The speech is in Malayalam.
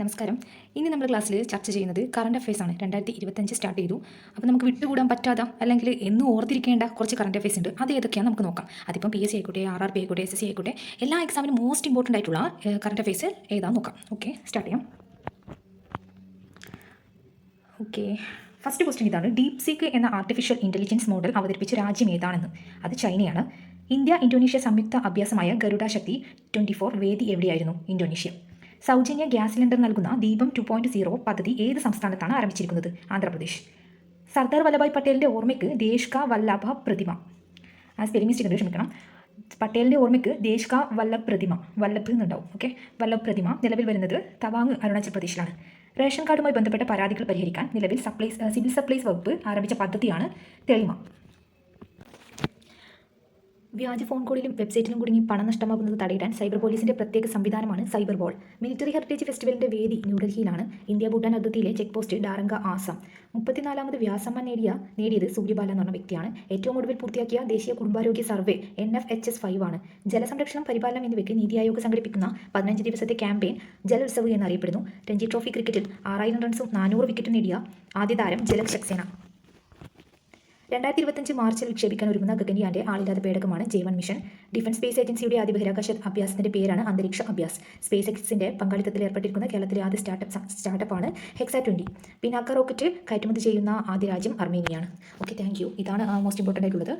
നമസ്കാരം. ഇനി നമ്മുടെ ക്ലാസ്സിൽ ചർച്ച ചെയ്യുന്നത് കറണ്ട് അഫയേഴ്സ് ആണ്. രണ്ടായിരത്തി ഇരുപത്തഞ്ച് സ്റ്റാർട്ട് ചെയ്തു. അപ്പോൾ നമുക്ക് വിട്ടുകൂടാൻ പറ്റാത്ത അല്ലെങ്കിൽ എന്നും ഓർത്തിരിക്കേണ്ട കുറച്ച് കറണ്ട് അഫയേഴ്സ് ഉണ്ട്. അത് ഏതൊക്കെയാണെന്ന് നമുക്ക് നോക്കാം. അതിപ്പം പി എസ് സി ആയിക്കോട്ടെ ആർ ആർ പി ആയിക്കോട്ടെ എസ് എസ് സി ആയിക്കോട്ടെ എല്ലാ എക്സാമിനും മോസ്റ്റ് ഇമ്പോർട്ടന്റ് ആയിട്ടുള്ള കറണ്ട് അഫയേഴ്സ് ഏതാണെന്ന് നോക്കാം. ഓക്കെ സ്റ്റാർട്ട് ചെയ്യാം. ഓക്കെ ഫസ്റ്റ് ക്വസ്റ്റ്യൻ ഇതാണ്. ഡീപ് സീക്ക് എന്ന ആർട്ടിഫിഷ്യൽ ഇന്റലിജൻസ് മോഡൽ അവതരിപ്പിച്ച രാജ്യം ഏതാണെന്ന്? അത് ചൈനയാണ്. ഇന്ത്യ ഇന്തോനേഷ്യ സംയുക്ത അഭ്യാസമായ ഗരുഡ ശക്തി ട്വന്റി ഫോർ വേദി എവിടെയായിരുന്നു? ഇന്തോനേഷ്യ. സൗജന്യ ഗ്യാസ് സിലിണ്ടർ നൽകുന്ന ദീപം ടു പോയിന്റ് സീറോ പദ്ധതി ഏത് സംസ്ഥാനത്താണ് ആരംഭിച്ചിരിക്കുന്നത്? ആന്ധ്രാപ്രദേശ്. സർദാർ വല്ലഭായ് പട്ടേലിന്റെ ഓർമ്മയ്ക്ക് ദേശ് വല്ലഭ പ്രതിമ. ആ സ്പെല്ലിംഗ് മിസ്റ്റേക്ക് ക്ഷമിക്കണം. പട്ടേലിന്റെ ഓർമ്മയ്ക്ക് ദേശ് കാ വല്ലഭ് പ്രതിമ. വല്ലഭ് എന്നുണ്ടാവും. ഓക്കെ വല്ലഭ് പ്രതിമ നിലവിൽ വരുന്നത് തവാങ് അരുണാചൽ പ്രദേശിലാണ്. റേഷൻ കാർഡുമായി ബന്ധപ്പെട്ട പരാതികൾ പരിഹരിക്കാൻ നിലവിൽ സപ്ലൈസ് സിവിൽ സപ്ലൈസ് വകുപ്പ് ആരംഭിച്ച പദ്ധതിയാണ് തെളിമ. വ്യാജ ഫോൺ കോളിലും വെബ്സൈറ്റിലും കുടുങ്ങി പണം നഷ്ടമാകുന്നത് തടയിടാൻ സൈബർ പോലീസിന്റെ പ്രത്യേക സംവിധാനമാണ് സൈബർ വാൾ മിലിറ്ററി ഹെറിറ്റേജ് ഫെസ്റ്റിവലിന്റെ വേദി ന്യൂഡൽഹിയിലാണ്. ഇന്ത്യ ഭൂട്ടാൻ അതിർത്തിയിലെ ചെക്ക് പോസ്റ്റ് ഡാരംഗ ആസാം. മുപ്പത്തിനാലാമത് വ്യാസമ്മ നേടിയ നേടിയത് സൂര്യബാല എന്ന വ്യക്തിയാണ്. ഏറ്റവും ഒടുവിൽ പൂർത്തിയാക്കിയ ദേശീയ കുടുംബാരോഗ്യ survey N F H S five ആണ്. ജലസംരക്ഷണം പരിപാലനം എന്നിവയ്ക്ക് നീതി ആയോഗ് സംഘടിപ്പിക്കുന്ന പതിനഞ്ച് ദിവസത്തെ ക്യാമ്പയിൻ ജല ഉത്സവ് എന്നറിയപ്പെടുന്നു. രഞ്ജി ട്രോഫി ക്രിക്കറ്റിൽ ആറായിരം റൺസും നാനൂറ് വിക്കറ്റും നേടിയ ആദ്യ താരം ജലക് സക്സേന. രണ്ടായിരത്തി ഇരുപത്തഞ്ച് മാർച്ചിൽ വിക്ഷേപിക്കാൻ ഒരുങ്ങുന്ന ഗഗൻയാന്റെ ആളില്ലാത്ത പേടകമാണ് G one mission. Defence space ഏജൻസിയുടെ ആദ്യ ബഹിരാകാശ അഭ്യാസത്തിന്റെ പേരാണ് അന്തരീക്ഷ അഭ്യാസ്. സ്പേസ് എക്സിന്റെ പങ്കാളിത്തത്തിൽ ഏർപ്പെട്ടിരിക്കുന്ന കേരളത്തിലെ ആദ്യ സ്റ്റാർട്ടപ്പ് ആണ് ഹെക്സ ട്വന്റി. പിന്നാക്ക റോക്കറ്റ് കയറ്റുമതി ചെയ്യുന്ന ആദ്യ രാജ്യം അർമേനിയാണ്. Okay thank you. ഇതാണ് മോസ്റ്റ് ഇമ്പോർട്ടന്റ് ആയിട്ടുള്ളത്.